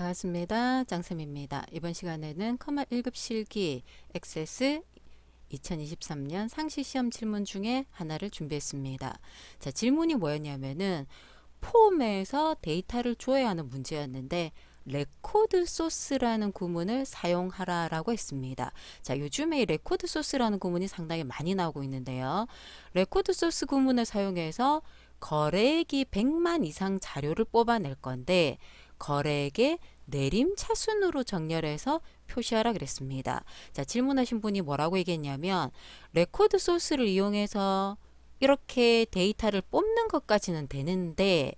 반갑습니다. 장쌤입니다. 이번 시간에는 커마 1급 실기 XS 2023년 상시 시험 질문 중에 하나를 준비했습니다. 자, 질문이 뭐였냐면은 폼에서 데이터를 줘야 하는 문제였는데 레코드 소스라는 구문을 사용하라라고 했습니다. 자, 요즘에 이 레코드 소스라는 구문이 상당히 많이 나오고 있는데요. 레코드 소스 구문을 사용해서 거래액이 100만 이상 자료를 뽑아낼 건데 거래액의 내림 차순으로 정렬해서 표시하라 그랬습니다. 자, 질문하신 분이 뭐라고 얘기했냐면 레코드 소스를 이용해서 이렇게 데이터를 뽑는 것까지는 되는데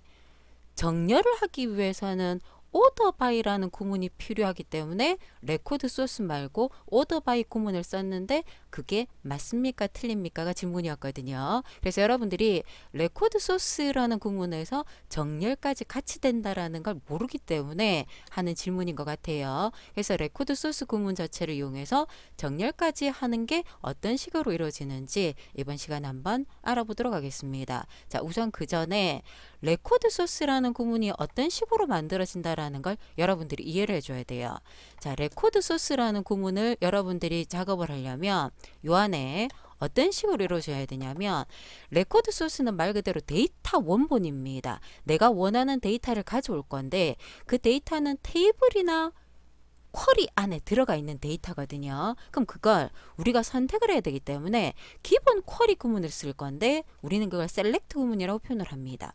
정렬을 하기 위해서는 오더 바이라는 구문이 필요하기 때문에 레코드 소스 말고 오더 바이 구문을 썼는데 그게 맞습니까 틀립니까가 질문이었거든요. 그래서 여러분들이 레코드 소스라는 구문에서 정렬까지 같이 된다라는 걸 모르기 때문에 하는 질문인 것 같아요. 그래서 레코드 소스 구문 자체를 이용해서 정렬까지 하는 게 어떤 식으로 이루어지는지 이번 시간에 한번 알아보도록 하겠습니다. 자, 우선 그 전에 레코드 소스라는 구문이 어떤 식으로 만들어진다라는 걸 여러분들이 이해를 해줘야 돼요. 자, 레코드 소스라는 구문을 여러분들이 작업을 하려면 요 안에 어떤 식으로 이루어져야 되냐면 레코드 소스는 말 그대로 데이터 원본입니다. 내가 원하는 데이터를 가져올 건데 그 데이터는 테이블이나 쿼리 안에 들어가 있는 데이터거든요. 그럼 그걸 우리가 선택을 해야 되기 때문에 기본 쿼리 구문을 쓸 건데 우리는 그걸 셀렉트 구문이라고 표현을 합니다.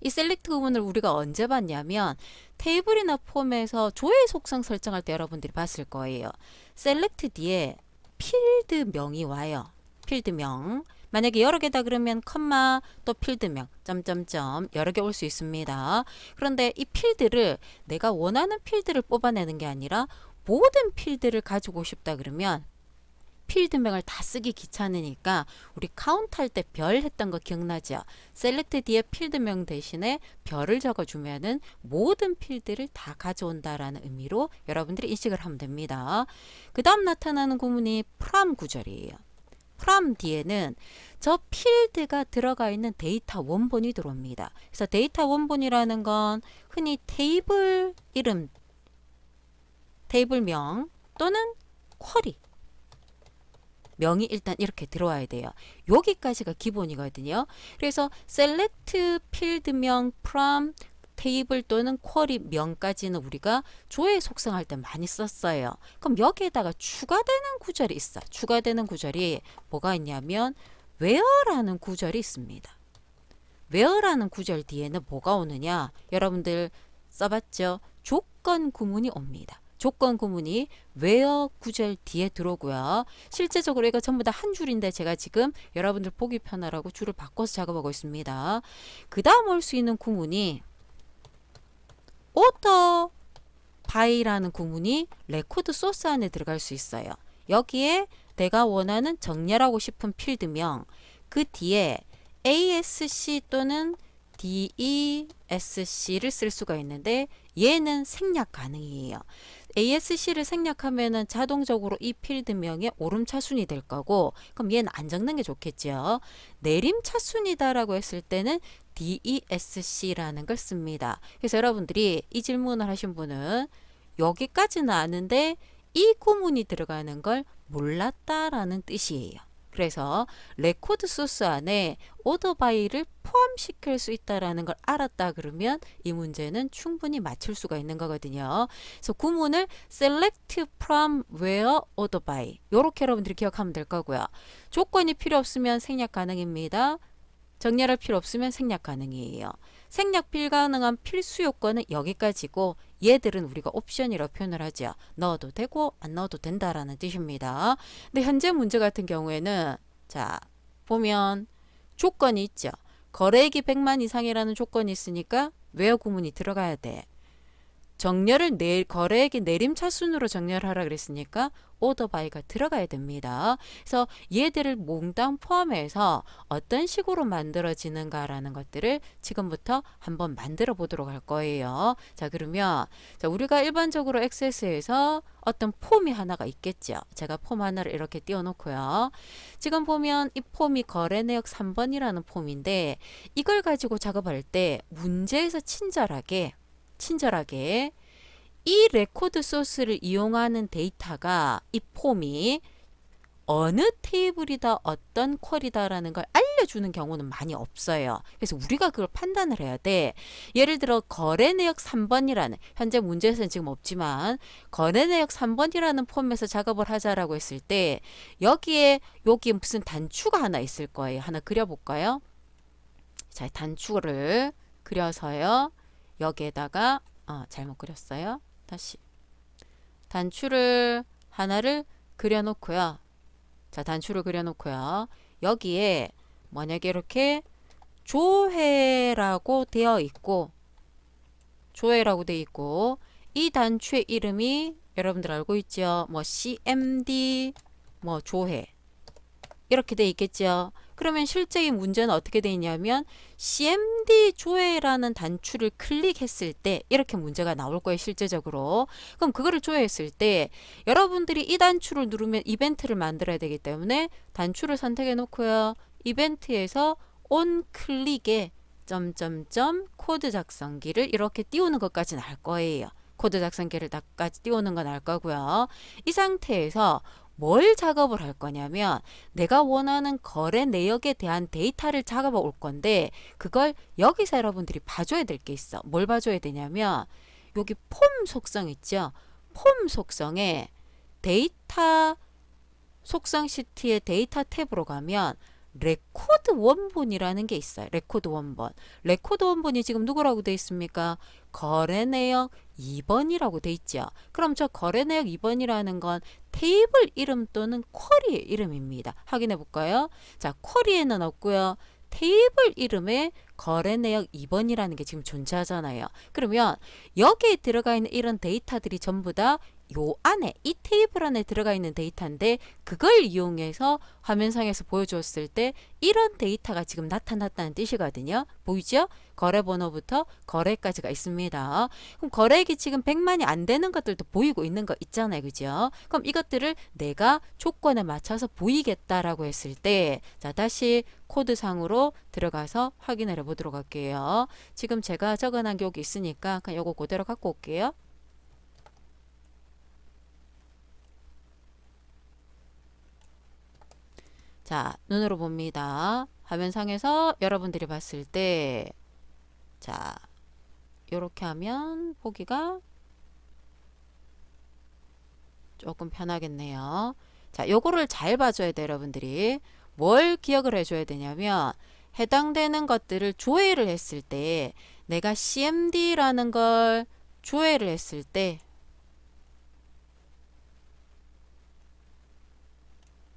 이 셀렉트 구문을 우리가 언제 봤냐면 테이블이나 폼에서 조회 속성 설정할 때 여러분들이 봤을 거예요. 셀렉트 뒤에 필드명이 와요. 필드명. 만약에 여러 개다 그러면 컴마 또 필드명 점점점 여러 개 올 수 있습니다. 그런데 이 필드를 내가 원하는 필드를 뽑아내는 게 아니라 모든 필드를 가지고 싶다 그러면 필드명을 다 쓰기 귀찮으니까 우리 카운트 할 때 별 했던 거 기억나죠? 셀렉트 뒤에 필드명 대신에 별을 적어주면은 모든 필드를 다 가져온다라는 의미로 여러분들이 인식을 하면 됩니다. 그 다음 나타나는 구문이 프람 구절이에요. 프람 뒤에는 저 필드가 들어가 있는 데이터 원본이 들어옵니다. 그래서 데이터 원본이라는 건 흔히 테이블 이름, 테이블명 또는 쿼리 명이 일단 이렇게 들어와야 돼요. 여기까지가 기본이거든요. 그래서 select 필드명 from 테이블 또는 쿼리 명까지는 우리가 조회 속성할 때 많이 썼어요. 그럼 여기에다가 추가되는 구절이 있어. 추가되는 구절이 뭐가 있냐면 where라는 구절이 있습니다. where라는 구절 뒤에는 뭐가 오느냐? 여러분들 써봤죠? 조건 구문이 옵니다. 조건 구문이 where 구절 뒤에 들어오고요. 실제적으로 이거 전부 다 한 줄인데 제가 지금 여러분들 보기 편하라고 줄을 바꿔서 작업하고 있습니다. 그 다음 올 수 있는 구문이 auto by라는 구문이 레코드 소스 안에 들어갈 수 있어요. 여기에 내가 원하는 정렬하고 싶은 필드명 그 뒤에 ASC 또는 DESC를 쓸 수가 있는데 얘는 생략 가능이에요. ASC를 생략하면은 자동적으로 이 필드명의 오름 차순이 될 거고 그럼 얘는 안 적는 게 좋겠죠. 내림 차순이다라고 했을 때는 DESC라는 걸 씁니다. 그래서 여러분들이 이 질문을 하신 분은 여기까지는 아는데 이 구문이 들어가는 걸 몰랐다라는 뜻이에요. 그래서 레코드 소스 안에 오더 바이를 포함시킬 수 있다라는 걸 알았다 그러면 이 문제는 충분히 맞출 수가 있는 거거든요. 그래서 구문을 select from where order by 요렇게 여러분들이 기억하면 될 거고요. 조건이 필요 없으면 생략 가능입니다. 정렬할 필요 없으면 생략 가능이에요. 생략 불가능한 필수 요건은 여기까지고 얘들은 우리가 옵션이라고 표현을 하죠. 넣어도 되고 안 넣어도 된다라는 뜻입니다. 근데 현재 문제 같은 경우에는 자 보면 조건이 있죠. 거래액이 100만 이상이라는 조건이 있으니까 외어 구문이 들어가야 돼. 정렬을 내 거래액이 내림 차순으로 정렬하라 그랬으니까 오더 바이가 들어가야 됩니다. 그래서 얘들을 몽땅 포함해서 어떤 식으로 만들어지는가라는 것들을 지금부터 한번 만들어 보도록 할 거예요. 자, 그러면 자, 우리가 일반적으로 엑세스에서 어떤 폼이 하나가 있겠죠. 제가 폼 하나를 이렇게 띄워 놓고요. 지금 보면 이 폼이 거래 내역 3번이라는 폼인데 이걸 가지고 작업할 때 문제에서 친절하게 친절하게 이 레코드 소스를 이용하는 데이터가 이 폼이 어느 테이블이다 어떤 쿼리다라는 걸 알려주는 경우는 많이 없어요. 그래서 우리가 그걸 판단을 해야 돼. 예를 들어 거래 내역 3번이라는 현재 문제에서는 지금 없지만 거래 내역 3번이라는 폼에서 작업을 하자라고 했을 때 여기에 여기 무슨 단추가 하나 있을 거예요. 하나 그려볼까요? 자, 단추를 그려서요. 여기에다가 어, 잘못 그렸어요. 다시 단추를 하나를 그려놓고요. 자, 단추를 그려놓고요. 여기에 만약에 이렇게 조회라고 되어 있고 조회라고 되어 있고 이 단추의 이름이 여러분들 알고 있죠? 뭐 CMD 뭐 조회 이렇게 돼 있겠죠. 그러면 실제 이 문제는 어떻게 돼 있냐면 CMD 조회라는 단추를 클릭했을 때 이렇게 문제가 나올 거예요, 실제적으로. 그럼 그거를 조회했을 때 여러분들이 이 단추를 누르면 이벤트를 만들어야 되기 때문에 단추를 선택해 놓고요. 이벤트에서 온 클릭에 점점점 코드 작성기를 이렇게 띄우는 것까지는 알 거예요. 코드 작성기를 다까지 띄우는 건 알 거고요. 이 상태에서 뭘 작업을 할 거냐면 내가 원하는 거래 내역에 대한 데이터를 작업해 올 건데 그걸 여기서 여러분들이 봐줘야 될 게 있어. 뭘 봐줘야 되냐면 여기 폼 속성 있죠? 폼 속성에 데이터 속성 시트의 데이터 탭으로 가면 레코드 원본이라는 게 있어요. 레코드 원본. 레코드 원본이 지금 누구라고 돼 있습니까? 거래 내역 2번이라고 돼 있죠. 그럼 저 거래 내역 2번이라는 건 테이블 이름 또는 쿼리의 이름입니다. 확인해 볼까요? 자, 쿼리에는 없고요. 테이블 이름에 거래 내역 2번이라는 게 지금 존재하잖아요. 그러면 여기에 들어가 있는 이런 데이터들이 전부 다 요 안에 이 테이블 안에 들어가 있는 데이터인데 그걸 이용해서 화면상에서 보여주었을 때 이런 데이터가 지금 나타났다는 뜻이거든요. 보이죠? 거래 번호부터 거래까지가 있습니다. 그럼 거래액이 지금 100만이 안 되는 것들도 보이고 있는 거 있잖아요. 그죠? 그럼 이것들을 내가 조건에 맞춰서 보이겠다라고 했을 때 자, 다시 코드상으로 들어가서 확인을 해 보도록 할게요. 지금 제가 적어놓은 게 여기 있으니까 그냥 요거 그대로 갖고 올게요. 자, 눈으로 봅니다. 화면상에서 여러분들이 봤을 때, 자, 요렇게 하면 보기가 조금 편하겠네요. 자, 요거를 잘 봐줘야 돼요, 여러분들이. 뭘 기억을 해줘야 되냐면, 해당되는 것들을 조회를 했을 때, 내가 CMD라는 걸 조회를 했을 때,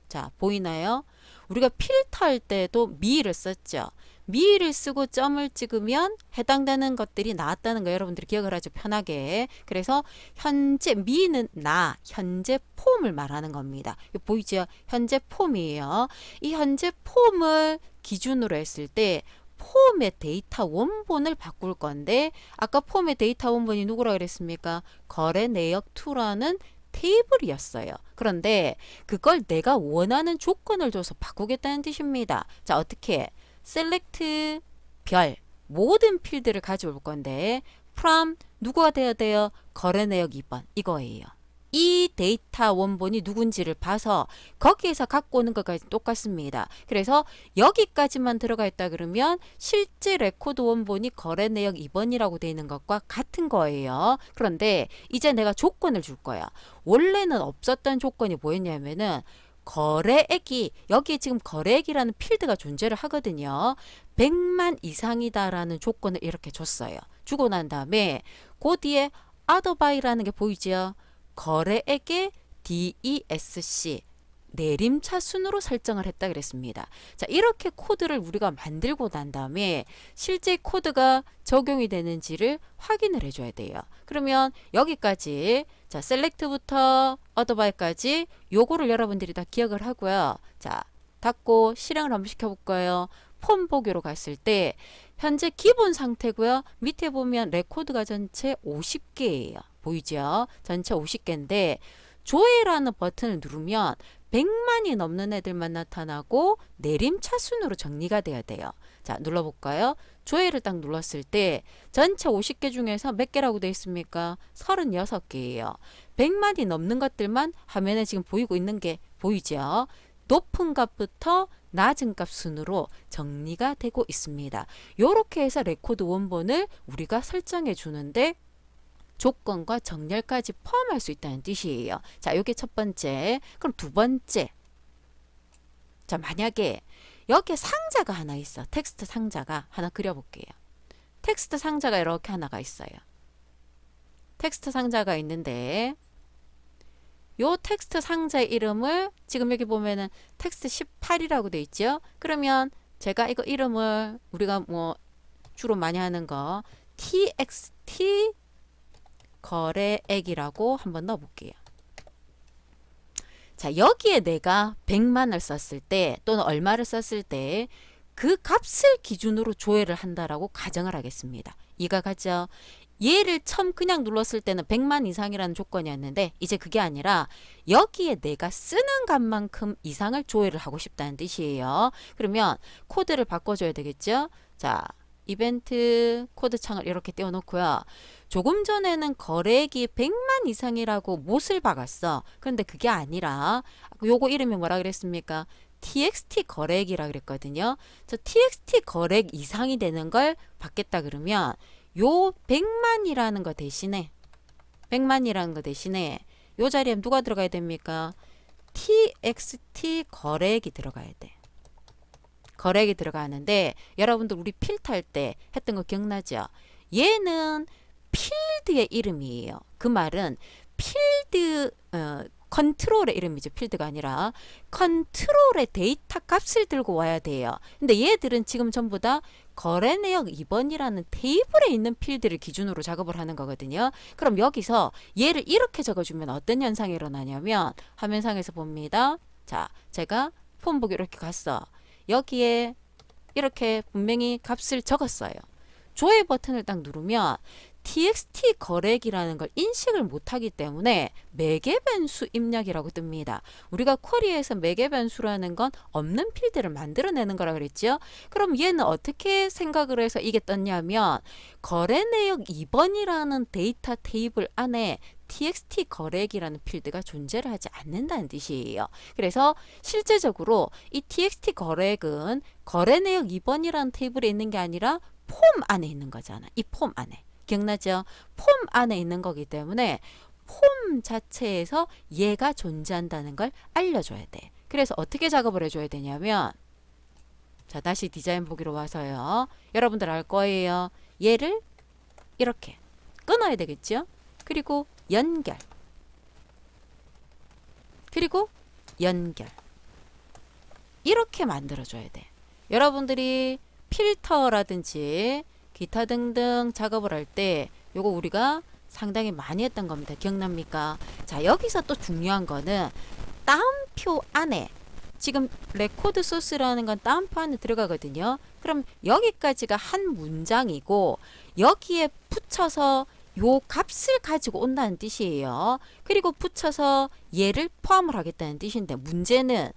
자, 보이나요? 우리가 필터 할 때도 미를 썼죠. 미를 쓰고 점을 찍으면 해당되는 것들이 나왔다는 거 여러분들이 기억을 하죠. 편하게. 그래서 현재 미는 나, 현재 폼을 말하는 겁니다. 보이죠? 현재 폼이에요. 이 현재 폼을 기준으로 했을 때 폼의 데이터 원본을 바꿀 건데 아까 폼의 데이터 원본이 누구라 그랬습니까? 거래 내역 2라는 테이블이었어요. 그런데 그걸 내가 원하는 조건을 줘서 바꾸겠다는 뜻입니다. 자, 어떻게? select 별 모든 필드를 가져올 건데 from 누구가 돼야 돼요? 거래 내역 2번 이거예요. 이 데이터 원본이 누군지를 봐서 거기에서 갖고 오는 것까지 똑같습니다. 그래서 여기까지만 들어가 있다 그러면 실제 레코드 원본이 거래 내역 2번이라고 되어 있는 것과 같은 거예요. 그런데 이제 내가 조건을 줄 거야. 원래는 없었던 조건이 뭐였냐면은 거래액이 여기에 지금 거래액이라는 필드가 존재를 하거든요. 100만 이상이다라는 조건을 이렇게 줬어요. 주고 난 다음에 그 뒤에 by라는 게 보이죠? 거래액의 DESC 내림 차 순으로 설정을 했다 그랬습니다. 자, 이렇게 코드를 우리가 만들고 난 다음에 실제 코드가 적용이 되는지를 확인을 해줘야 돼요. 그러면 여기까지 자, 셀렉트부터 어드바이까지 요거를 여러분들이 다 기억을 하고요. 자, 닫고 실행을 한번 시켜볼까요? 폼 보기로 갔을 때 현재 기본 상태고요. 밑에 보면 레코드가 전체 50개예요. 보이죠? 전체 50개인데 조회라는 버튼을 누르면 100만이 넘는 애들만 나타나고 내림차순으로 정리가 돼야 돼요. 자, 눌러볼까요? 조회를 딱 눌렀을 때 전체 50개 중에서 몇 개라고 되어 있습니까? 36개예요. 100만이 넘는 것들만 화면에 지금 보이고 있는 게 보이죠? 높은 값부터 낮은 값 순으로 정리가 되고 있습니다. 이렇게 해서 레코드 원본을 우리가 설정해 주는데 조건과 정렬까지 포함할 수 있다는 뜻이에요. 자, 요게 첫 번째. 그럼 두 번째. 자, 만약에 여기에 상자가 하나 있어. 텍스트 상자가 하나 그려볼게요. 텍스트 상자가 이렇게 하나가 있어요. 텍스트 상자가 있는데 요 텍스트 상자의 이름을 지금 여기 보면은 텍스트 18이라고 돼 있죠. 그러면 제가 이거 이름을 우리가 뭐 주로 많이 하는 거 txt 거래액이라고 한번 넣어 볼게요. 자, 여기에 내가 100만을 썼을 때 또는 얼마를 썼을 때 그 값을 기준으로 조회를 한다라고 가정을 하겠습니다. 이가 가죠. 얘를 처음 그냥 눌렀을 때는 100만 이상이라는 조건이었는데 이제 그게 아니라 여기에 내가 쓰는 값만큼 이상을 조회를 하고 싶다는 뜻이에요. 그러면 코드를 바꿔줘야 되겠죠. 자, 이벤트 코드 창을 이렇게 띄워놓고요. 조금 전에는 거래액이 100만 이상이라고 못을 박았어. 그런데 그게 아니라 요거 이름이 뭐라 그랬습니까? txt 거래액이라 그랬거든요. 저 txt 거래액 이상이 되는 걸 받겠다 그러면 요 100만이라는 거 대신에 100만이라는 거 대신에 요 자리에 누가 들어가야 됩니까? txt 거래액이 들어가야 돼. 거래액이 들어가는데 여러분들 우리 필터할 때 했던 거 기억나죠? 얘는 필드의 이름이에요. 그 말은 필드 어, 컨트롤의 이름이죠. 필드가 아니라 컨트롤의 데이터 값을 들고 와야 돼요. 근데 얘들은 지금 전부 다 거래 내역 2번이라는 테이블에 있는 필드를 기준으로 작업을 하는 거거든요. 그럼 여기서 얘를 이렇게 적어주면 어떤 현상이 일어나냐면 화면상에서 봅니다. 자, 제가 폰 보기 이렇게 갔어. 여기에 이렇게 분명히 값을 적었어요. 조회 버튼을 딱 누르면 txt 거래기라는 걸 인식을 못하기 때문에 매개 변수 입력이라고 뜹니다. 우리가 쿼리에서 매개 변수라는 건 없는 필드를 만들어내는 거라 그랬죠. 그럼 얘는 어떻게 생각을 해서 이게 떴냐면 거래 내역 2번이라는 데이터 테이블 안에 txt 거래기라는 필드가 존재를 하지 않는다는 뜻이에요. 그래서 실제적으로 이 txt 거래액은 거래 내역 2번이라는 테이블에 있는 게 아니라 폼 안에 있는 거잖아. 이 폼 안에. 기억나죠? 폼 안에 있는 거기 때문에 폼 자체에서 얘가 존재한다는 걸 알려줘야 돼. 그래서 어떻게 작업을 해줘야 되냐면 자 다시 디자인 보기로 와서요. 여러분들 알 거예요. 얘를 이렇게 끊어야 되겠죠? 그리고 연결 그리고 연결 이렇게 만들어줘야 돼. 여러분들이 필터라든지 기타 등등 작업을 할 때 요거 우리가 상당히 많이 했던 겁니다. 기억납니까? 자, 여기서 또 중요한 거는 따옴표 안에 지금 레코드 소스라는 건 따옴표 안에 들어가거든요. 그럼 여기까지가 한 문장이고 여기에 붙여서 요 값을 가지고 온다는 뜻이에요. 그리고 붙여서 얘를 포함을 하겠다는 뜻인데 문제는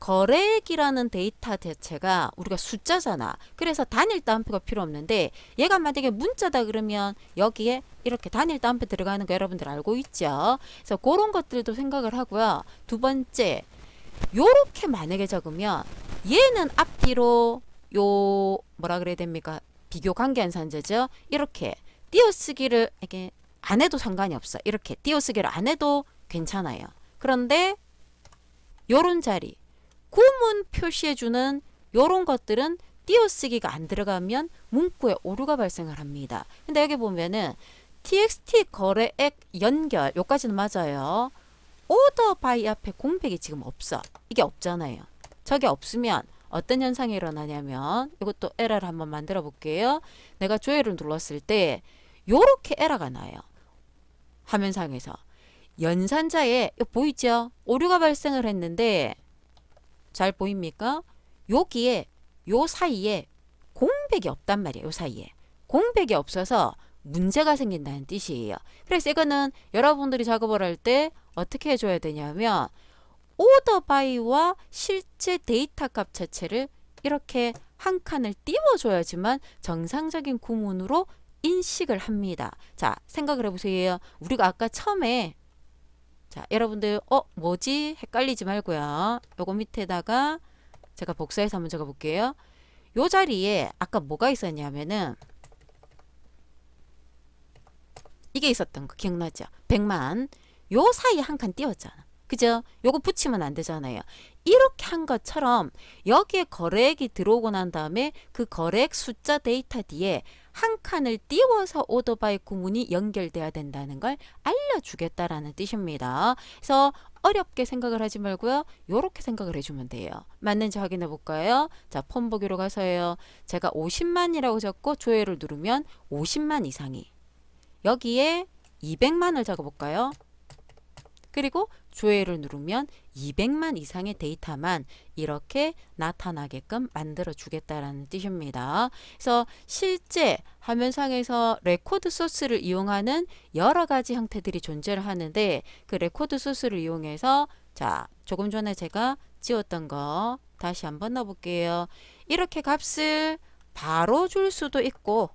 거래액이라는 데이터 자체가 우리가 숫자잖아. 그래서 단일 따옴표가 필요 없는데 얘가 만약에 문자다 그러면 여기에 이렇게 단일 따옴표 들어가는 거 여러분들 알고 있죠? 그래서 그런 것들도 생각을 하고요. 두 번째, 요렇게 만약에 적으면 얘는 앞뒤로 요 뭐라 그래야 됩니까? 비교 관계 한산제죠. 이렇게 띄어쓰기를 이게 안 해도 상관이 없어. 이렇게 띄어쓰기를 안 해도 괜찮아요. 그런데 요런 자리 구문 표시해주는 요런 것들은 띄어쓰기가 안 들어가면 문구에 오류가 발생을 합니다. 근데 여기 보면은 txt 거래액 연결 요까지는 맞아요. 오더 바이 앞에 공백이 지금 없어. 이게 없잖아요. 저게 없으면 어떤 현상이 일어나냐면 이것도 에러를 한번 만들어 볼게요. 내가 조회를 눌렀을 때 요렇게 에러가 나요. 화면상에서 연산자에 보이죠? 오류가 발생을 했는데 잘 보입니까? 여기에 요 사이에 공백이 없단 말이에요. 요 사이에. 공백이 없어서 문제가 생긴다는 뜻이에요. 그래서 이거는 여러분들이 작업을 할 때 어떻게 해줘야 되냐면 오더 바이와 실제 데이터 값 자체를 이렇게 한 칸을 띄워줘야지만 정상적인 구문으로 인식을 합니다. 자, 생각을 해보세요. 우리가 아까 처음에 자, 여러분들 어 뭐지 헷갈리지 말고요. 요거 밑에다가 제가 복사해서 한번 적어 볼게요. 요 자리에 아까 뭐가 있었냐면은 이게 있었던 거 기억나죠? 100만 요 사이에 한 칸 띄웠잖아. 그죠? 요거 붙이면 안 되잖아요. 이렇게 한 것처럼 여기에 거래액이 들어오고 난 다음에 그 거래액 숫자 데이터 뒤에 한 칸을 띄워서 오더바이 구문이 연결돼야 된다는 걸 알려주겠다라는 뜻입니다. 그래서 어렵게 생각을 하지 말고요. 요렇게 생각을 해주면 돼요. 맞는지 확인해 볼까요? 자, 폰 보기로 가서요. 제가 50만이라고 적고 조회를 누르면 50만 이상이 여기에 200만을 적어볼까요? 그리고 조회를 누르면 200만 이상의 데이터만 이렇게 나타나게끔 만들어 주겠다라는 뜻입니다. 그래서 실제 화면상에서 레코드 소스를 이용하는 여러 가지 형태들이 존재를 하는데 그 레코드 소스를 이용해서 자, 조금 전에 제가 지웠던 거 다시 한번 넣어 볼게요. 이렇게 값을 바로 줄 수도 있고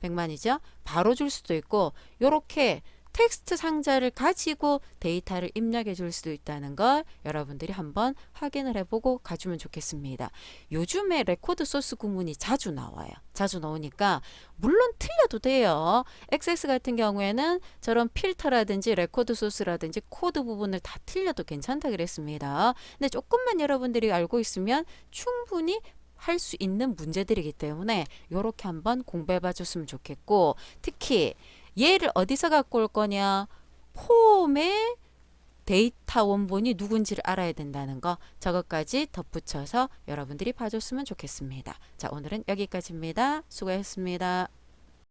100만이죠? 바로 줄 수도 있고 요렇게 텍스트 상자를 가지고 데이터를 입력해 줄 수도 있다는 걸 여러분들이 한번 확인을 해보고 가주면 좋겠습니다. 요즘에 레코드 소스 구문이 자주 나와요. 자주 나오니까 물론 틀려도 돼요. XS 같은 경우에는 저런 필터라든지 레코드 소스라든지 코드 부분을 다 틀려도 괜찮다 그랬습니다. 근데 조금만 여러분들이 알고 있으면 충분히 할 수 있는 문제들이기 때문에 이렇게 한번 공부해 봐 줬으면 좋겠고 특히 얘를 어디서 갖고 올 거냐 폼의 데이터 원본이 누군지를 알아야 된다는 거 저것까지 덧붙여서 여러분들이 봐줬으면 좋겠습니다. 자 오늘은 여기까지입니다. 수고하셨습니다.